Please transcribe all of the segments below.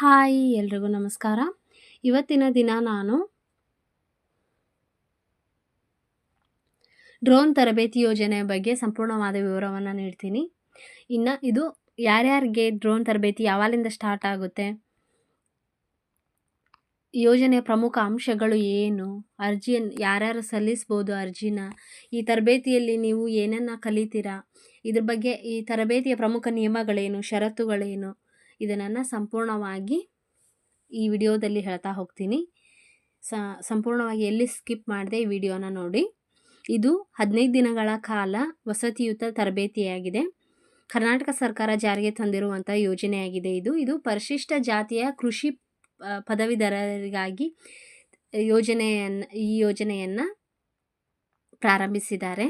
Hi ಎಲ್ರಿಗೂ ನಮಸ್ಕಾರ. ಇವತ್ತಿನ ದಿನ ನಾನು ಡ್ರೋನ್ ತರಬೇತಿ ಯೋಜನೆಯ ಬಗ್ಗೆ ಸಂಪೂರ್ಣವಾದ ವಿವರವನ್ನು ನೀಡ್ತೀನಿ. ಇನ್ನು ಇದು ಯಾರ್ಯಾರಿಗೆ ಡ್ರೋನ್ ತರಬೇತಿ ಯಾವಾಗಲಿಂದ ಸ್ಟಾರ್ಟ್ ಆಗುತ್ತೆ ಯೋಜನೆಯ ಪ್ರಮುಖ ಅಂಶಗಳು ಏನು ಅರ್ಜಿಯನ್ನು ಯಾರ್ಯಾರು ಸಲ್ಲಿಸ್ಬೋದು ಅರ್ಜಿನ, ಈ ತರಬೇತಿಯಲ್ಲಿ ನೀವು ಏನನ್ನು ಕಲಿತೀರಾ, ಇದ್ರ ಬಗ್ಗೆ ಈ ತರಬೇತಿಯ ಪ್ರಮುಖ ನಿಯಮಗಳೇನು, ಷರತ್ತುಗಳೇನು ಇದನ್ನು ಸಂಪೂರ್ಣವಾಗಿ ಈ ವಿಡಿಯೋದಲ್ಲಿ ಹೇಳ್ತಾ ಹೋಗ್ತೀನಿ. ಸಂಪೂರ್ಣವಾಗಿ ಎಲ್ಲಿ ಸ್ಕಿಪ್ ಮಾಡಿದೆ ಈ ವಿಡಿಯೋನ ನೋಡಿ. ಇದು ಹದಿನೈದು ದಿನಗಳ ಕಾಲ ವಸತಿಯುತ ತರಬೇತಿಯಾಗಿದೆ. ಕರ್ನಾಟಕ ಸರ್ಕಾರ ಜಾರಿಗೆ ತಂದಿರುವಂಥ ಯೋಜನೆಯಾಗಿದೆ ಇದು. ಇದು ಪರಿಶಿಷ್ಟ ಜಾತಿಯ ಕೃಷಿ ಪದವೀಧರರಿಗಾಗಿ ಯೋಜನೆಯನ್ನು, ಈ ಯೋಜನೆಯನ್ನು ಪ್ರಾರಂಭಿಸಿದ್ದಾರೆ.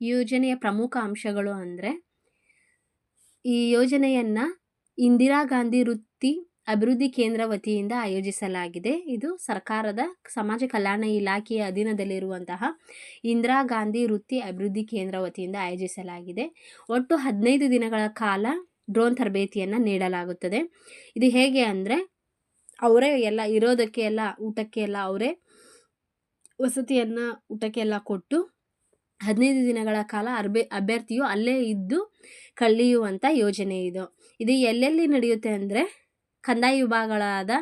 ಯೋಜನೆಯ ಪ್ರಮುಖ ಅಂಶಗಳು ಅಂದರೆ ಈ ಯೋಜನೆಯನ್ನು ಇಂದಿರಾ ಗಾಂಧಿ ವೃತ್ತಿ ಅಭಿವೃದ್ಧಿ ಕೇಂದ್ರ ವತಿಯಿಂದ ಆಯೋಜಿಸಲಾಗಿದೆ. ಇದು ಸರ್ಕಾರದ ಸಮಾಜ ಕಲ್ಯಾಣ ಇಲಾಖೆಯ ಅಧೀನದಲ್ಲಿರುವಂತಹ ಇಂದಿರಾ ಗಾಂಧಿ ವೃತ್ತಿ ಅಭಿವೃದ್ಧಿ ಕೇಂದ್ರ ವತಿಯಿಂದ ಆಯೋಜಿಸಲಾಗಿದೆ. ಒಟ್ಟು ಹದಿನೈದು ದಿನಗಳ ಕಾಲ ಡ್ರೋನ್ ತರಬೇತಿಯನ್ನು ನೀಡಲಾಗುತ್ತದೆ. ಇದು ಹೇಗೆ ಅಂದರೆ, ಅವರೇ ಎಲ್ಲ ಇರೋದಕ್ಕೆ ಎಲ್ಲ ಊಟಕ್ಕೆ ಎಲ್ಲ ಅವರೇ ವಸತಿಯನ್ನು ಊಟಕ್ಕೆಲ್ಲ ಕೊಟ್ಟು ಹದಿನೈದು ದಿನಗಳ ಕಾಲ ಅರ್ಬೆ, ಅಭ್ಯರ್ಥಿಯು ಅಲ್ಲೇ ಇದ್ದು ಕಳೆಯುವಂಥ ಯೋಜನೆ ಇದು. ಇದು ಎಲ್ಲೆಲ್ಲಿ ನಡೆಯುತ್ತೆ ಅಂದರೆ ಕಂದಾಯ ವಿಭಾಗಗಳಾದ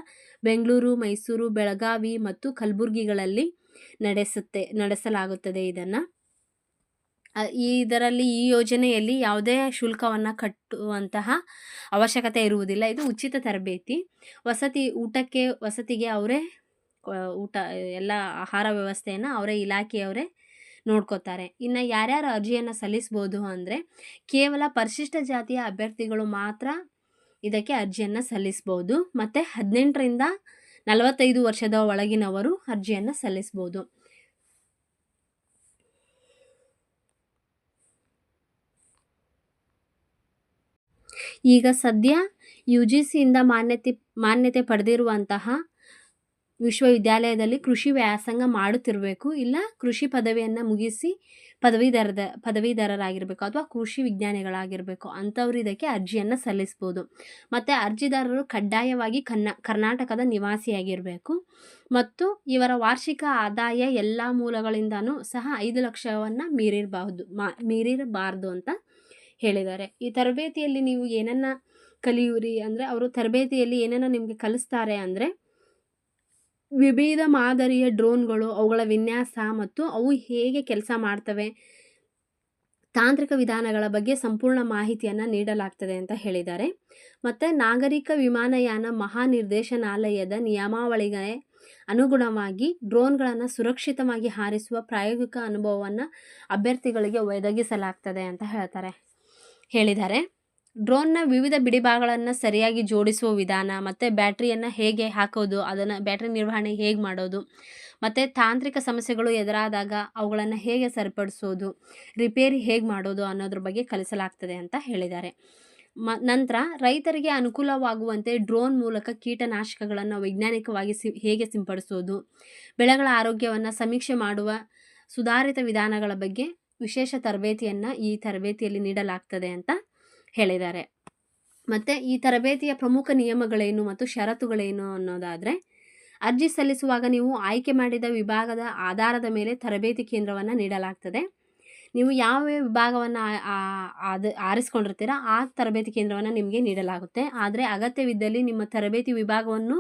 ಬೆಂಗಳೂರು, ಮೈಸೂರು, ಬೆಳಗಾವಿ ಮತ್ತು ಕಲಬುರಗಿಗಳಲ್ಲಿ ನಡೆಸುತ್ತೆ, ನಡೆಸಲಾಗುತ್ತದೆ ಇದನ್ನು. ಇದರಲ್ಲಿ ಈ ಯೋಜನೆಯಲ್ಲಿ ಯಾವುದೇ ಶುಲ್ಕವನ್ನು ಕಟ್ಟುವಂತಹ ಅವಶ್ಯಕತೆ ಇರುವುದಿಲ್ಲ. ಇದು ಉಚಿತ ತರಬೇತಿ. ವಸತಿ, ಊಟಕ್ಕೆ, ವಸತಿಗೆ ಅವರೇ ಊಟ, ಎಲ್ಲ ಆಹಾರ ವ್ಯವಸ್ಥೆಯನ್ನು ಅವರೇ, ಇಲಾಖೆಯವರೇ ನೋಡ್ಕೋತಾರೆ. ಇನ್ನು ಯಾರ್ಯಾರು ಅರ್ಜಿಯನ್ನು ಸಲ್ಲಿಸ್ಬೋದು ಅಂದರೆ ಕೇವಲ ಪರಿಶಿಷ್ಟ ಜಾತಿಯ ಅಭ್ಯರ್ಥಿಗಳು ಮಾತ್ರ ಇದಕ್ಕೆ ಅರ್ಜಿಯನ್ನು ಸಲ್ಲಿಸ್ಬೋದು. ಮತ್ತು ಹದಿನೆಂಟರಿಂದ ನಲವತ್ತೈದು ವರ್ಷದ ಒಳಗಿನವರು ಅರ್ಜಿಯನ್ನು ಸಲ್ಲಿಸ್ಬೋದು. ಈಗ ಸದ್ಯ ಯು ಜಿ ಸಿಯಿಂದ ಮಾನ್ಯತೆ ಮಾನ್ಯತೆ ಪಡೆದಿರುವಂತಹ ವಿಶ್ವವಿದ್ಯಾಲಯದಲ್ಲಿ ಕೃಷಿ ವ್ಯಾಸಂಗ ಮಾಡುತ್ತಿರಬೇಕು. ಇಲ್ಲ, ಕೃಷಿ ಪದವಿಯನ್ನು ಮುಗಿಸಿ ಪದವೀಧರದ, ಪದವೀಧರರಾಗಿರಬೇಕು ಅಥವಾ ಕೃಷಿ ವಿಜ್ಞಾನಿಗಳಾಗಿರಬೇಕು, ಅಂಥವ್ರು ಇದಕ್ಕೆ ಅರ್ಜಿಯನ್ನು ಸಲ್ಲಿಸ್ಬೋದು. ಮತ್ತು ಅರ್ಜಿದಾರರು ಕಡ್ಡಾಯವಾಗಿ ಕನ್ನ, ಕರ್ನಾಟಕದ ನಿವಾಸಿಯಾಗಿರಬೇಕು. ಮತ್ತು ಇವರ ವಾರ್ಷಿಕ ಆದಾಯ ಎಲ್ಲ ಮೂಲಗಳಿಂದನೂ ಸಹ ಐದು ಲಕ್ಷವನ್ನು ಮೀರಿರಬಹುದು, ಮಾ, ಮೀರಿರಬಾರ್ದು ಅಂತ ಹೇಳಿದ್ದಾರೆ. ಈ ತರಬೇತಿಯಲ್ಲಿ ನೀವು ಏನನ್ನು ಕಲಿಯುವಿರಿ ಅಂದರೆ, ಅವರು ತರಬೇತಿಯಲ್ಲಿ ಏನನ್ನು ನಿಮಗೆ ಕಲಿಸ್ತಾರೆ ಅಂದರೆ ವಿವಿಧ ಮಾದರಿಯ ಡ್ರೋನ್ಗಳು, ಅವುಗಳ ವಿನ್ಯಾಸ ಮತ್ತು ಅವು ಹೇಗೆ ಕೆಲಸ ಮಾಡ್ತವೆ, ತಾಂತ್ರಿಕ ವಿಧಾನಗಳ ಬಗ್ಗೆ ಸಂಪೂರ್ಣ ಮಾಹಿತಿಯನ್ನು ನೀಡಲಾಗ್ತದೆ ಅಂತ ಹೇಳಿದ್ದಾರೆ. ಮತ್ತು ನಾಗರಿಕ ವಿಮಾನಯಾನ ಮಹಾನಿರ್ದೇಶನಾಲಯದ ನಿಯಮಾವಳಿಗೆ ಅನುಗುಣವಾಗಿ ಡ್ರೋನ್ಗಳನ್ನು ಸುರಕ್ಷಿತವಾಗಿ ಹಾರಿಸುವ ಪ್ರಾಯೋಗಿಕ ಅನುಭವವನ್ನು ಅಭ್ಯರ್ಥಿಗಳಿಗೆ ಒದಗಿಸಲಾಗ್ತದೆ ಅಂತ ಹೇಳ್ತಾರೆ, ಹೇಳಿದ್ದಾರೆ. ಡ್ರೋನ್ನ ವಿವಿಧ ಬಿಡಿಭಾಗಗಳನ್ನು ಸರಿಯಾಗಿ ಜೋಡಿಸುವ ವಿಧಾನ, ಮತ್ತು ಬ್ಯಾಟ್ರಿಯನ್ನು ಹೇಗೆ ಹಾಕೋದು, ಅದನ್ನು ಬ್ಯಾಟ್ರಿ ನಿರ್ವಹಣೆ ಹೇಗೆ ಮಾಡೋದು, ಮತ್ತು ತಾಂತ್ರಿಕ ಸಮಸ್ಯೆಗಳು ಎದುರಾದಾಗ ಅವುಗಳನ್ನು ಹೇಗೆ ಸರಿಪಡಿಸೋದು, ರಿಪೇರಿ ಹೇಗೆ ಮಾಡೋದು ಅನ್ನೋದ್ರ ಬಗ್ಗೆ ಕಲಿಸಲಾಗ್ತದೆ ಅಂತ ಹೇಳಿದ್ದಾರೆ. ಮ, ನಂತರ ರೈತರಿಗೆ ಅನುಕೂಲವಾಗುವಂತೆ ಡ್ರೋನ್ ಮೂಲಕ ಕೀಟನಾಶಕಗಳನ್ನು ವೈಜ್ಞಾನಿಕವಾಗಿ ಸಿ, ಹೇಗೆ ಸಿಂಪಡಿಸೋದು, ಬೆಳೆಗಳ ಆರೋಗ್ಯವನ್ನು ಸಮೀಕ್ಷೆ ಮಾಡುವ ಸುಧಾರಿತ ವಿಧಾನಗಳ ಬಗ್ಗೆ ವಿಶೇಷ ತರಬೇತಿಯನ್ನು ಈ ತರಬೇತಿಯಲ್ಲಿ ನೀಡಲಾಗ್ತದೆ ಅಂತ ಹೇಳಿದ್ದಾರೆ. ಮತ್ತು ಈ ತರಬೇತಿಯ ಪ್ರಮುಖ ನಿಯಮಗಳೇನು ಮತ್ತು ಷರತ್ತುಗಳೇನು ಅನ್ನೋದಾದರೆ, ಅರ್ಜಿ ಸಲ್ಲಿಸುವಾಗ ನೀವು ಆಯ್ಕೆ ಮಾಡಿದ ವಿಭಾಗದ ಆಧಾರದ ಮೇಲೆ ತರಬೇತಿ ಕೇಂದ್ರವನ್ನು ನೀಡಲಾಗ್ತದೆ. ನೀವು ಯಾವ ವಿಭಾಗವನ್ನು ಅದು ಆರಿಸ್ಕೊಂಡಿರ್ತೀರ ಆ ತರಬೇತಿ ಕೇಂದ್ರವನ್ನು ನಿಮಗೆ ನೀಡಲಾಗುತ್ತೆ. ಆದರೆ ಅಗತ್ಯವಿದ್ದಲ್ಲಿ ನಿಮ್ಮ ತರಬೇತಿ ವಿಭಾಗವನ್ನು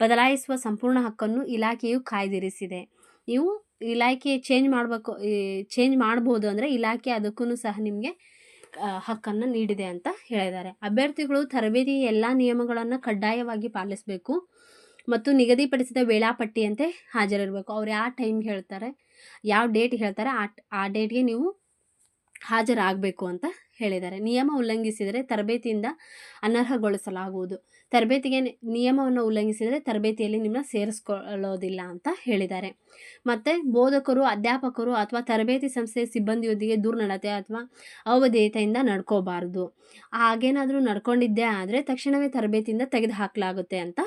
ಬದಲಾಯಿಸುವ ಸಂಪೂರ್ಣ ಹಕ್ಕನ್ನು ಇಲಾಖೆಯು ಕಾಯ್ದಿರಿಸಿದೆ. ನೀವು ಇಲಾಖೆ ಚೇಂಜ್ ಮಾಡಬೇಕು ಚೇಂಜ್ ಮಾಡ್ಬೋದು ಅಂದರೆ ಇಲಾಖೆ ಅದಕ್ಕೂ ಸಹ ನಿಮಗೆ ಹಕ್ಕನ್ನು ನೀಡಿದೆ ಅಂತ ಹೇಳಿದ್ದಾರೆ. ಅಭ್ಯರ್ಥಿಗಳು ತರಬೇತಿ ಎಲ್ಲ ನಿಯಮಗಳನ್ನು ಕಡ್ಡಾಯವಾಗಿ ಪಾಲಿಸಬೇಕು ಮತ್ತು ನಿಗದಿಪಡಿಸಿದ ವೇಳಾಪಟ್ಟಿಯಂತೆ ಹಾಜರಿರಬೇಕು. ಅವ್ರು ಯಾವ ಟೈಮ್ ಹೇಳ್ತಾರೆ, ಯಾವ ಡೇಟ್ ಹೇಳ್ತಾರೆ, ಆ ಆ ಡೇಟ್ಗೆ ನೀವು ಹಾಜರಾಗಬೇಕು ಅಂತ ಹೇಳಿದ್ದಾರೆ. ನಿಯಮ ಉಲ್ಲಂಘಿಸಿದರೆ ತರಬೇತಿಯಿಂದ ಅನರ್ಹಗೊಳಿಸಲಾಗುವುದು. ತರಬೇತಿಗೆ ನಿಯಮವನ್ನು ಉಲ್ಲಂಘಿಸಿದರೆ ತರಬೇತಿಯಲ್ಲಿ ನಿಮ್ಮನ್ನ ಸೇರಿಸ್ಕೊಳ್ಳೋದಿಲ್ಲ ಅಂತ ಹೇಳಿದ್ದಾರೆ. ಮತ್ತು ಬೋಧಕರು, ಅಧ್ಯಾಪಕರು ಅಥವಾ ತರಬೇತಿ ಸಂಸ್ಥೆಯ ಸಿಬ್ಬಂದಿಯೊಂದಿಗೆ ನಡತೆ ಅಥವಾ ಅವಧೇಯತೆಯಿಂದ ನಡ್ಕೋಬಾರ್ದು. ಹಾಗೇನಾದರೂ ನಡ್ಕೊಂಡಿದ್ದೇ ಆದರೆ ತಕ್ಷಣವೇ ತರಬೇತಿಯಿಂದ ತೆಗೆದುಹಾಕಲಾಗುತ್ತೆ ಅಂತ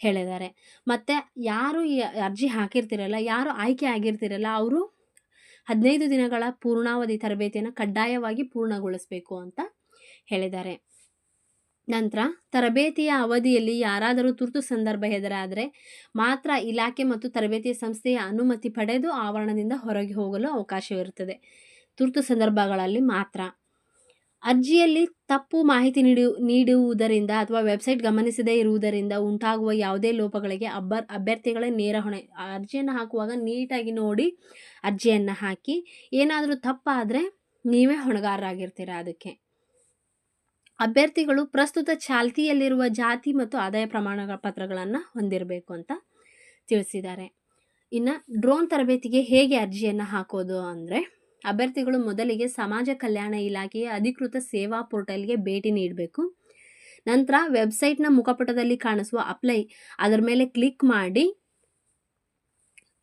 ಹೇಳಿದ್ದಾರೆ. ಮತ್ತು ಯಾರು ಈ ಅರ್ಜಿ ಹಾಕಿರ್ತಿರಲ್ಲ, ಯಾರು ಆಯ್ಕೆ ಆಗಿರ್ತಿರಲ್ಲ, ಅವರು ಹದಿನೈದು ದಿನಗಳ ಪೂರ್ಣಾವಧಿ ತರಬೇತಿಯನ್ನು ಕಡ್ಡಾಯವಾಗಿ ಪೂರ್ಣಗೊಳಿಸಬೇಕು ಅಂತ ಹೇಳಿದ್ದಾರೆ. ನಂತರ ತರಬೇತಿಯ ಅವಧಿಯಲ್ಲಿ ಯಾರಾದರೂ ತುರ್ತು ಸಂದರ್ಭ ಎದುರಾದರೆ ಮಾತ್ರ ಇಲಾಖೆ ಮತ್ತು ತರಬೇತಿ ಸಂಸ್ಥೆಯ ಅನುಮತಿ ಪಡೆದು ಆವರಣದಿಂದ ಹೊರಗೆ ಹೋಗಲು ಅವಕಾಶವಿರುತ್ತದೆ. ತುರ್ತು ಸಂದರ್ಭಗಳಲ್ಲಿ ಮಾತ್ರ. ಅರ್ಜಿಯಲ್ಲಿ ತಪ್ಪು ಮಾಹಿತಿ ನೀಡು, ನೀಡುವುದರಿಂದ ಅಥವಾ ವೆಬ್ಸೈಟ್ ಗಮನಿಸದೇ ಇರುವುದರಿಂದ ಉಂಟಾಗುವ ಯಾವುದೇ ಲೋಪಗಳಿಗೆ ಅಬ್ಬರ್, ಅಭ್ಯರ್ಥಿಗಳೇ ನೇರ ಹೊಣೆ. ಅರ್ಜಿಯನ್ನು ಹಾಕುವಾಗ ನೀಟಾಗಿ ನೋಡಿ ಅರ್ಜಿಯನ್ನು ಹಾಕಿ, ಏನಾದರೂ ತಪ್ಪಾದರೆ ನೀವೇ ಹೊಣೆಗಾರರಾಗಿರ್ತೀರ ಅದಕ್ಕೆ. ಅಭ್ಯರ್ಥಿಗಳು ಪ್ರಸ್ತುತ ಚಾಲ್ತಿಯಲ್ಲಿರುವ ಜಾತಿ ಮತ್ತು ಆದಾಯ ಪ್ರಮಾಣ ಪತ್ರಗಳನ್ನು ಹೊಂದಿರಬೇಕು ಅಂತ ತಿಳಿಸಿದ್ದಾರೆ. ಇನ್ನು ಡ್ರೋನ್ ತರಬೇತಿಗೆ ಹೇಗೆ ಅರ್ಜಿಯನ್ನು ಹಾಕೋದು ಅಂದರೆ ಅಭ್ಯರ್ಥಿಗಳು ಮೊದಲಿಗೆ ಸಮಾಜ ಕಲ್ಯಾಣ ಇಲಾಖೆಯ ಅಧಿಕೃತ ಸೇವಾ ಪೋರ್ಟಲ್ಗೆ ಭೇಟಿ ನೀಡಬೇಕು. ನಂತರ ವೆಬ್ಸೈಟ್ನ ಮುಖಪುಟದಲ್ಲಿ ಕಾಣಿಸುವ ಅಪ್ಲೈ, ಅದರ ಮೇಲೆ ಕ್ಲಿಕ್ ಮಾಡಿ.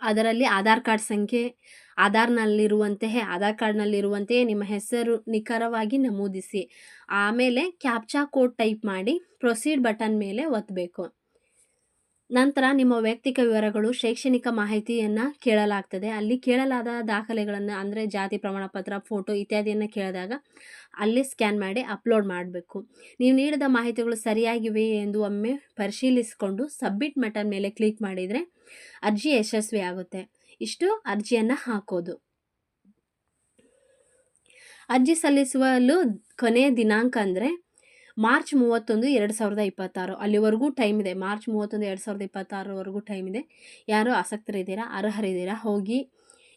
ಅದರಲ್ಲಿ ಆಧಾರ್ ಕಾರ್ಡ್ ಸಂಖ್ಯೆ, ಆಧಾರ್ನಲ್ಲಿರುವಂತೆಯೇ, ಆಧಾರ್ ಕಾರ್ಡ್ನಲ್ಲಿರುವಂತೆಯೇ ನಿಮ್ಮ ಹೆಸರು ನಿಖರವಾಗಿ ನಮೂದಿಸಿ. ಆಮೇಲೆ ಕ್ಯಾಪ್ಚಾ ಕೋಡ್ ಟೈಪ್ ಮಾಡಿ, ಪ್ರೊಸೀಡ್ ಬಟನ್ ಮೇಲೆ ಒತ್ತಬೇಕು ನಂತರ ನಿಮ್ಮ ವೈಯಕ್ತಿಕ ವಿವರಗಳು, ಶೈಕ್ಷಣಿಕ ಮಾಹಿತಿಯನ್ನು ಕೇಳಲಾಗ್ತದೆ. ಅಲ್ಲಿ ಕೇಳಲಾದ ದಾಖಲೆಗಳನ್ನು, ಅಂದರೆ ಜಾತಿ ಪ್ರಮಾಣ ಪತ್ರ ಫೋಟೋ ಇತ್ಯಾದಿಯನ್ನು ಕೇಳಿದಾಗ ಅಲ್ಲಿ ಸ್ಕ್ಯಾನ್ ಮಾಡಿ ಅಪ್ಲೋಡ್ ಮಾಡಬೇಕು. ನೀವು ನೀಡಿದ ಮಾಹಿತಿಗಳು ಸರಿಯಾಗಿವೆ ಎಂದು ಒಮ್ಮೆ ಪರಿಶೀಲಿಸಿಕೊಂಡು ಸಬ್ಮಿಟ್ ಮಟನ್ ಮೇಲೆ ಕ್ಲಿಕ್ ಮಾಡಿದರೆ ಅರ್ಜಿ ಯಶಸ್ವಿ ಆಗುತ್ತೆ. ಇಷ್ಟು ಅರ್ಜಿಯನ್ನು ಹಾಕೋದು. ಅರ್ಜಿ ಸಲ್ಲಿಸುವಲು ಕೊನೆಯ ದಿನಾಂಕ ಅಂದರೆ ಮಾರ್ಚ್ ಮೂವತ್ತೊಂದು ಎರಡು ಸಾವಿರದ ಇಪ್ಪತ್ತಾರು. ಅಲ್ಲಿವರೆಗೂ ಟೈಮ್ ಇದೆ. ಮಾರ್ಚ್ ಮೂವತ್ತೊಂದು ಎರಡು ಸಾವಿರದ ಇಪ್ಪತ್ತಾರವರೆಗೂ ಟೈಮ್ ಇದೆ. ಯಾರು ಆಸಕ್ತರಿದ್ದೀರಾ? ಅರ್ಹರಿದ್ದೀರಾ? ಹೋಗಿ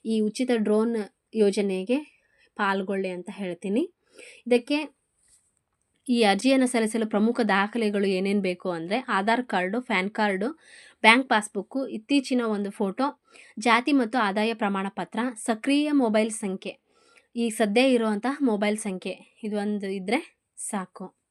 ಈ ಉಚಿತ ಡ್ರೋನ್ ಯೋಜನೆಗೆ ಪಾಲ್ಗೊಳ್ಳಿ ಅಂತ ಹೇಳ್ತೀನಿ. ಇದಕ್ಕೆ ಈ ಅರ್ಜಿಯನ್ನು ಸಲ್ಲಿಸಲು ಪ್ರಮುಖ ದಾಖಲೆಗಳು ಏನೇನು ಬೇಕು ಅಂದರೆ Aadhaar card, PAN card, bank passbook, ಇತ್ತೀಚಿನ ಒಂದು ಫೋಟೋ, ಜಾತಿ ಮತ್ತು ಆದಾಯ ಪ್ರಮಾಣ ಪತ್ರ ಸಕ್ರಿಯ ಮೊಬೈಲ್ ಸಂಖ್ಯೆ. ಈ ಸದ್ಯ ಇರುವಂತಹ ಮೊಬೈಲ್ ಸಂಖ್ಯೆ. ಇದೊಂದು ಇದ್ದರೆ ಸಾಕು.